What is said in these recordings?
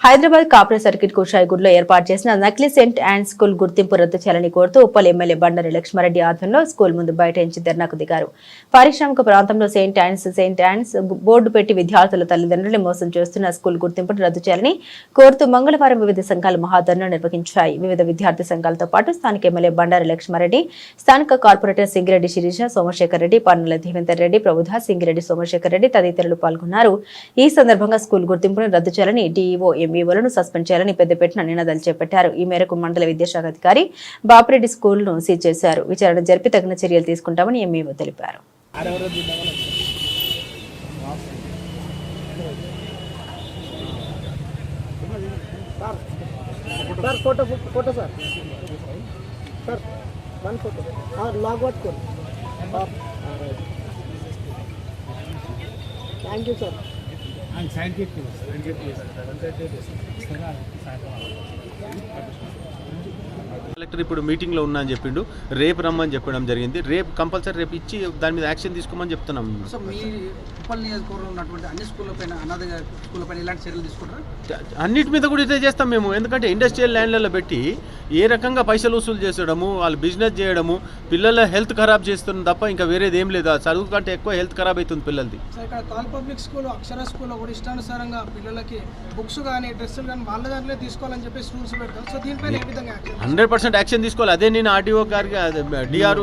Hyderabad కాపుర circuit కుషాయిగూడ్లో ఏర్పాటు చేసిన నకిలీ సెంట్ అండ్ స్కూల్ గుర్తింపు రద్దు చేయాలని కోరుతూ ఉప్పల్ ఎమ్మెల్యే బండారి లక్ష్మారెడ్డి ఆధ్వర్యంలో స్కూల్ ముందు బైఠాయించి ధర్నాకు దిగారు. పారిశ్రామిక ప్రాంతంలో Saint Ann's Saint Ann's board పెట్టి విద్యార్థుల తల్లిదండ్రులు మోసం చేస్తున్న స్కూల్ గుర్తింపును రద్దు చేయాలని కోరుతూ మంగళవారం వివిధ సంఘాలు మహాధర్నా నిర్వహించాయి. వివిధ విద్యార్థి సంఘాలతో పాటు స్థానిక ఎమ్మెల్యే బండారి లక్ష్మారెడ్డి స్థానిక కార్పొరేటర్ సింగిరెడ్డి శిరీష సోమశేఖర్ రెడ్డి పన్నుల దేవేందర్ రెడ్డి ప్రభుధ సింగిరెడ్డి సోమశేఖర్ రెడ్డి తదితరులు పాల్గొన్నారు. ఈ సందర్భంగా స్కూల్ గుర్తింపును రద్దు చేయాలని డీఈఓ ఎంఈఓలను సస్పెండ్ చేయాలని పెద్దపెట్టిన నినాదాలు చేపట్టారు. ఈ మేరకు మండల విద్యాశాఖ అధికారి బాపిరెడ్డి స్కూల్ను సీజ్ చేశారు. విచారణ జరిపి తగిన చర్యలు తీసుకుంటామని ఎంఈఓ తెలిపారు. Sir photo photo sir. Sir one photo. Log పట్టుకోండి థ్యాంక్ యూ సార్. ఆయన సైన్ చెప్పి సైన్ చెప్పి సాయంత్రం కలెక్టర్ ఇప్పుడు మీటింగ్లో ఉన్నా అని చెప్పిండు. రేపు రమ్మని చెప్పడం జరిగింది. రేపు కంపల్సరీ రేపు ఇచ్చి దాని మీద యాక్షన్ తీసుకోమని చెప్తున్నాం. సో మీ ఉప్పల్ నియోజకవర్గంలో ఉన్నటువంటి అన్ని స్కూళ్ళ పైన అనాథ స్కూళ్ళ పైన ఇలాంటి చర్యలు తీసుకుంటారా? అన్నిటి మీద కూడా ఇదే చేస్తాం మేము. ఎందుకంటే ఇండస్ట్రియల్ ల్యాండ్లలో పెట్టి ఏ రకంగా పైసలు వసూలు చేసడము వాళ్ళు బిజినెస్ చేయడము పిల్లల హెల్త్ ఖరాబ్ చేస్తుంది తప్ప ఇంకా వేరేది ఏం లేదు. చదువు కంటే ఎక్కువ హెల్త్ ఖరాబ్ అవుతుంది పిల్లలది. ఇక్కడ తాల్ పబ్లిక్ స్కూల్ అక్షర స్కూల్లో కూడా ఇష్టానుసారంగా పిల్లలకి బుక్స్ కానీ డ్రెస్సులు కానీ వాళ్ళ దాంట్లో తీసుకోవాలని చెప్పేసి రూల్స్ పెడతాం. సో దీనిపైన ఏ విధంగా యాక్షన్ హండ్రెడ్ పర్సెంట్ యాక్షన్ తీసుకోవాలి. అదే నేను ఆర్డీఓ గారికి డిఆర్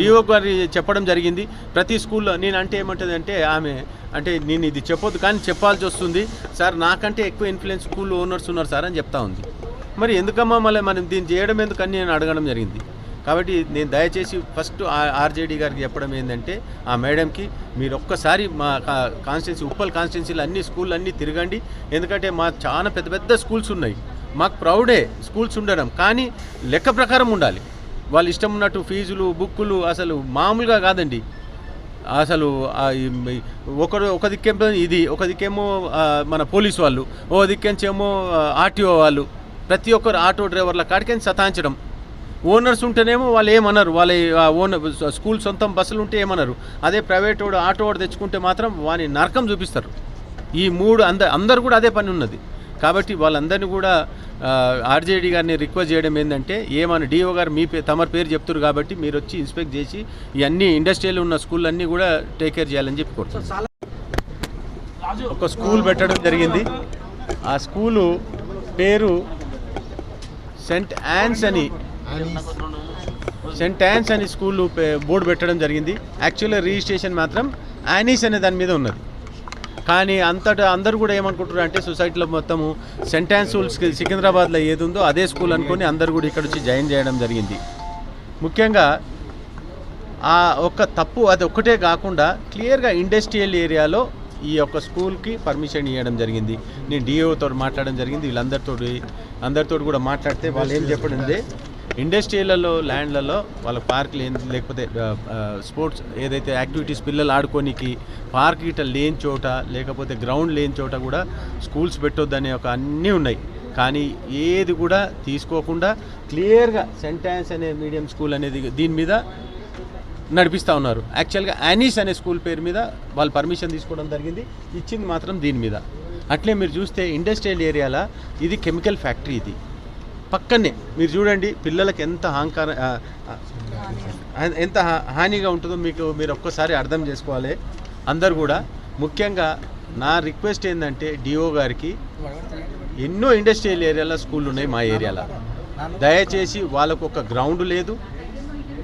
డిఓ గారి చెప్పడం జరిగింది. ప్రతి స్కూల్లో నేను అంటే ఏమంటుంది అంటే ఆమె అంటే నేను ఇది చెప్పొద్దు కానీ చెప్పాల్సి వస్తుంది. సార్ నాకంటే ఎక్కువ ఇన్ఫ్లుయెన్స్ స్కూల్ ఓనర్స్ ఉన్నారు సార్ అని చెప్తా ఉంది. మరి ఎందుకమ్మా మళ్ళీ మనం దీన్ని చేయడం ఎందుకని నేను అడగడం జరిగింది. కాబట్టి నేను దయచేసి ఫస్ట్ ఆర్జేడీ గారికి చెప్పడం ఏంటంటే ఆ మేడంకి మీరు ఒక్కసారి మా కాన్స్టిట్యున్సీ ఉప్పల్ కాన్స్టిట్యున్సీలు అన్ని స్కూల్ అన్నీ తిరగండి. ఎందుకంటే మా చాలా పెద్ద పెద్ద స్కూల్స్ ఉన్నాయి. మాకు ప్రౌడే స్కూల్స్ ఉండడం కానీ లెక్క ప్రకారం ఉండాలి. వాళ్ళు ఇష్టం ఉన్నట్టు ఫీజులు బుక్కులు అసలు మామూలుగా కాదండి. అసలు ఒకరు ఒక దిక్కేమో ఇది ఒక దిక్కేమో మన పోలీస్ వాళ్ళు ఓ దిక్కేమో ఆర్టీఓ వాళ్ళు ప్రతి ఒక్కరు ఆటో డ్రైవర్ల కాడికని సతాయించడం. ఓనర్స్ ఉంటేనేమో వాళ్ళు ఏమన్నారు వాళ్ళ ఓనర్ స్కూల్ సొంతం బస్సులు ఉంటే ఏమన్నారు అదే ప్రైవేట్ వాడు ఆటో వాడు తెచ్చుకుంటే మాత్రం వాని నరకం చూపిస్తారు. ఈ మూడు అంద అందరు కూడా అదే పని ఉన్నది. కాబట్టి వాళ్ళందరినీ కూడా ఆర్జేడీ గారిని రిక్వెస్ట్ చేయడం ఏంటంటే ఏమని డిఓ గారు మీ పే తమరి పేరు చెప్తారు కాబట్టి మీరు వచ్చి ఇన్స్పెక్ట్ చేసి ఈ అన్ని ఇండస్ట్రియల్ ఉన్న స్కూల్ అన్నీ కూడా టేక్ కేర్ చేయాలని చెప్పి ఒక స్కూల్ పెట్టడం జరిగింది. ఆ స్కూలు పేరు సెంట్ యాన్స్ అని సెంట్ యాన్స్ అని స్కూల్ పే- బోర్డు పెట్టడం జరిగింది. యాక్చువల్గా రిజిస్ట్రేషన్ మాత్రం యానీస్ అనే దాని మీద ఉన్నది. కానీ అంతటా అందరూ కూడా ఏమనుకుంటున్నారు అంటే సొసైటీలో మొత్తము సెంట్ యాన్స్ సికింద్రాబాద్లో ఏది ఉందో అదే స్కూల్ అనుకొని అందరు కూడా ఇక్కడ వచ్చి జాయిన్ చేయడం జరిగింది. ముఖ్యంగా ఆ ఒక్క తప్పు అది ఒక్కటే కాకుండా క్లియర్గా ఇండస్ట్రియల్ ఏరియాలో ఈ యొక్క స్కూల్కి పర్మిషన్ ఇవ్వడం జరిగింది. నేను డిఓతో మాట్లాడడం జరిగింది. వీళ్ళందరితో అందరితో కూడా మాట్లాడితే వాళ్ళు ఏం చెప్పడం ఇండస్ట్రీలలో ల్యాండ్లలో వాళ్ళ పార్క్ లేని లేకపోతే స్పోర్ట్స్ ఏదైతే యాక్టివిటీస్ పిల్లలు ఆడుకోనికి పార్క్ గిట్ట లేని చోట లేకపోతే గ్రౌండ్ లేని చోట కూడా స్కూల్స్ పెట్టొద్దనే ఒక అన్నీ ఉన్నాయి. కానీ ఏది కూడా తీసుకోకుండా క్లియర్గా సెంటాన్స్ అనే మీడియం స్కూల్ అనేది దీని మీద నడిపిస్తూ ఉన్నారు. యాక్చువల్గా యానీస్ అనే స్కూల్ పేరు మీద వాళ్ళు పర్మిషన్ తీసుకోవడం జరిగింది. ఇచ్చింది మాత్రం దీని మీద. అట్లే మీరు చూస్తే ఇండస్ట్రియల్ ఏరియాలో ఇది కెమికల్ ఫ్యాక్టరీ ఇది. పక్కనే మీరు చూడండి పిల్లలకి ఎంత అహంకార ఎంత హా- హానిగా ఉంటుందో మీకు మీరు ఒక్కసారి అర్థం చేసుకోవాలి. అందరు కూడా ముఖ్యంగా నా రిక్వెస్ట్ ఏంటంటే డిఓ గారికి ఎన్నో ఇండస్ట్రియల్ ఏరియాలో స్కూళ్ళు ఉన్నాయి మా ఏరియాలో. దయచేసి వాళ్ళకు ఒక గ్రౌండ్ లేదు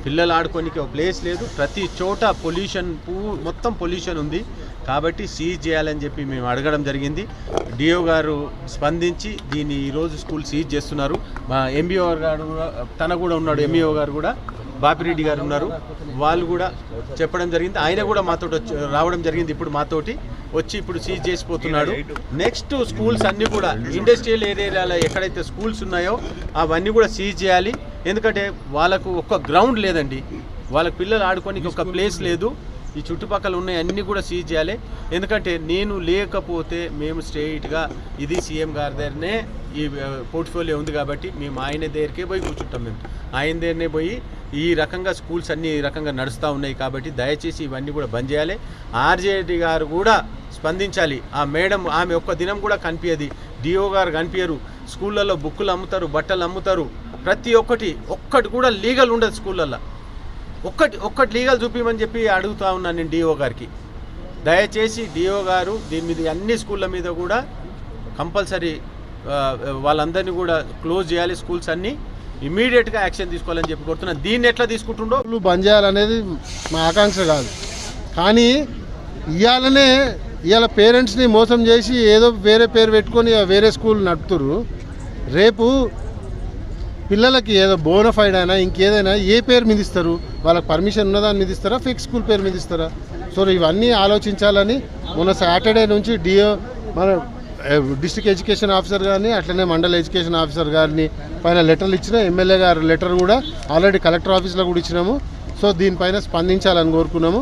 పిల్లలు ఆడుకోనికి ఒక ప్లేస్ లేదు ప్రతి చోట పొల్యూషన్ పూ మొత్తం పొల్యూషన్ ఉంది. కాబట్టి సీజ్ చేయాలని చెప్పి మేము అడగడం జరిగింది. డిఓ గారు స్పందించి దీన్ని ఈరోజు స్కూల్ సీజ్ చేస్తున్నారు. మా ఎంబీఓ గారు కూడా తన కూడా ఉన్నాడు ఎంబీఓ గారు కూడా బాపిరెడ్డి గారు ఉన్నారు. వాళ్ళు కూడా చెప్పడం జరిగింది. ఆయన కూడా మాతో రావడం జరిగింది ఇప్పుడు మాతోటి. వచ్చి ఇప్పుడు సీజ్ చేసిపోతున్నాడు. నెక్స్ట్ స్కూల్స్ అన్నీ కూడా ఇండస్ట్రియల్ ఏరియాలో ఎక్కడైతే స్కూల్స్ ఉన్నాయో అవన్నీ కూడా సీజ్ చేయాలి. ఎందుకంటే వాళ్ళకు ఒక్క గ్రౌండ్ లేదండి. వాళ్ళ పిల్లలు ఆడుకోనికి ఒక ప్లేస్ లేదు. ఈ చుట్టుపక్కల ఉన్నాయి అన్నీ కూడా సీజ్ చేయాలి. ఎందుకంటే నేను లేకపోతే మేము స్ట్రైట్గా ఇది సీఎం గారి దగ్గరనే ఈ పోర్ట్ఫోలియో ఉంది కాబట్టి మేము ఆయన దగ్గరికే పోయి కూర్చుంటాం మేము. ఆయన దగ్గరనే పోయి ఈ రకంగా స్కూల్స్ అన్ని ఈ రకంగా నడుస్తూ ఉన్నాయి కాబట్టి దయచేసి ఇవన్నీ కూడా బంద్ చేయాలి. ఆర్జేడి గారు కూడా స్పందించాలి. ఆ మేడం ఆమె ఒక్క దినం కూడా కనిపించదు డిఓ గారు కనిపించరు స్కూళ్ళల్లో బుక్కులు అమ్ముతారు బట్టలు అమ్ముతారు. ప్రతి ఒక్కటి ఒక్కటి కూడా లీగల్ ఉండదు స్కూళ్ళల్లో. ఒక్కటి ఒక్కటి లీగల్ చూపించమని చెప్పి అడుగుతా ఉన్నాను నేను డిఓ గారికి. దయచేసి డిఓ గారు దీని మీద అన్ని స్కూళ్ళ మీద కూడా కంపల్సరీ వాళ్ళందరినీ కూడా క్లోజ్ చేయాలి స్కూల్స్ అన్నీ. ఇమీడియట్గా యాక్షన్ తీసుకోవాలని చెప్పి కోరుతున్నాను దీన్ని ఎట్లా తీసుకుంటుండో? స్కూల్ బంద్ చేయాలనేది మా ఆకాంక్ష కాదు. కానీ ఇవాళనే ఇవాళ పేరెంట్స్ని మోసం చేసి ఏదో వేరే పేరు పెట్టుకొని వేరే స్కూల్ నడుపుతురు రేపు పిల్లలకి ఏదో బోనఫైడ్ అయినా ఇంకేదైనా ఏ పేరు మీద ఇస్తారు? వాళ్ళకి పర్మిషన్ ఉన్నదాన్ని మీద ఇస్తారా? ఫిక్స్ స్కూల్ పేరు మీద ఇస్తారా? సో ఇవన్నీ ఆలోచించాలని మొన్న సాటర్డే నుంచి డిఓ మన డిస్ట్రిక్ట్ ఎడ్యుకేషన్ ఆఫీసర్ గారిని అట్లనే మండల ఎడ్యుకేషన్ ఆఫీసర్ గారిని పైన లెటర్లు ఇచ్చిన ఎమ్మెల్యే గారు లెటర్ కూడా ఆల్రెడీ కలెక్టర్ ఆఫీస్లో కూడా ఇచ్చినాము. సో దీనిపైన స్పందించాలని కోరుకున్నాము.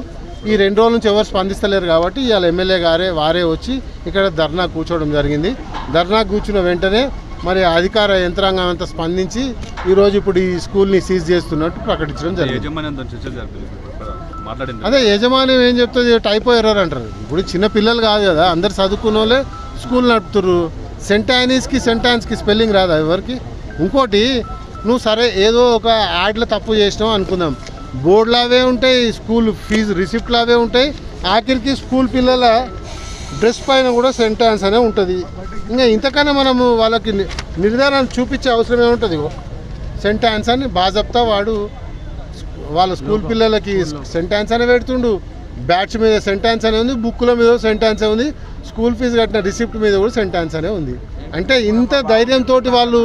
ఈ రెండు రోజుల నుంచి ఎవరు స్పందిస్తలేరు కాబట్టి ఇవాళ ఎమ్మెల్యే గారే వారే వచ్చి ఇక్కడ ధర్నా కూర్చోవడం జరిగింది. ధర్నా కూర్చున్న వెంటనే మరి అధికార యంత్రాంగం అంతా స్పందించి ఈరోజు ఇప్పుడు ఈ స్కూల్ని సీజ్ చేస్తున్నట్టు ప్రకటించడం జరిగింది. అదే యజమాని ఏం చెప్తుంది? టైపో ఎర్రర్ అంటారు. ఇప్పుడు చిన్న పిల్లలు కాదు కదా అందరు చదువుకున్న వాళ్ళే స్కూల్ నడుపుతుర్రు సెంటానిస్కి సెంటాన్స్కి స్పెల్లింగ్ రాదా ఎవరికి? ఇంకోటి నువ్వు సరే ఏదో ఒక యాడ్లో తప్పు చేసినావు అనుకుందాం. బోర్డులు అవే ఉంటాయి స్కూల్ ఫీజు రిసిప్ట్లు అవే ఉంటాయి. ఆఖరికి స్కూల్ పిల్లల డ్రెస్ పైన కూడా సెంటాన్స్ అనే ఉంటుంది. ఇంకా ఇంతకన్నా మనము వాళ్ళకి నిర్ధారణ చూపించే అవసరం ఏముంటుంది సెంటాన్స్ అని బాజప్తా వాడు వాళ్ళ స్కూల్ పిల్లలకి సెంటాన్స్ అనే పెడుతుండు. బ్యాట్స్ మీద సెంటాన్స్ అనే ఉంది బుక్ల మీద సెంటాన్స్ ఉంది స్కూల్ ఫీజు కట్టిన రిసిప్ట్ మీద కూడా సెంటాన్స్ అనే ఉంది. అంటే ఇంత ధైర్యంతో వాళ్ళు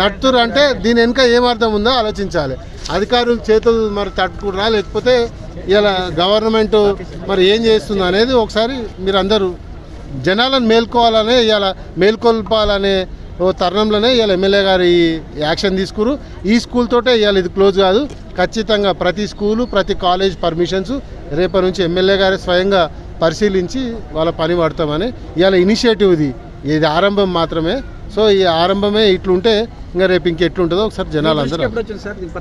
నడుతురు అంటే దీని వెనుక ఏం అర్థం ఉందో ఆలోచించాలి. అధికారులు చేతులు మరి తట్టుకురా లేకపోతే ఇలా గవర్నమెంట్ మరి ఏం చేస్తుందో అనేది ఒకసారి మీరు అందరూ జనాలను మేల్కోవాలనే ఇవాళ మేల్కొల్పాలనే ఓ తరుణంలోనే ఇవాళ ఎమ్మెల్యే గారు ఈ యాక్షన్ తీసుకురు. ఈ స్కూల్ తోటే ఇవాళ ఇది క్లోజ్ కాదు. ఖచ్చితంగా ప్రతి స్కూలు ప్రతి కాలేజ్ పర్మిషన్స్ రేపటి నుంచి ఎమ్మెల్యే గారే స్వయంగా పరిశీలించి వాళ్ళ పని పడతామని ఇవాళ ఇనిషియేటివ్ ఇది ఇది ఆరంభం మాత్రమే. సో ఈ ఆరంభమే ఇట్లుంటే ఇంకా రేపు ఇంకెట్లుంటుందో ఒకసారి జనాలు అందరూ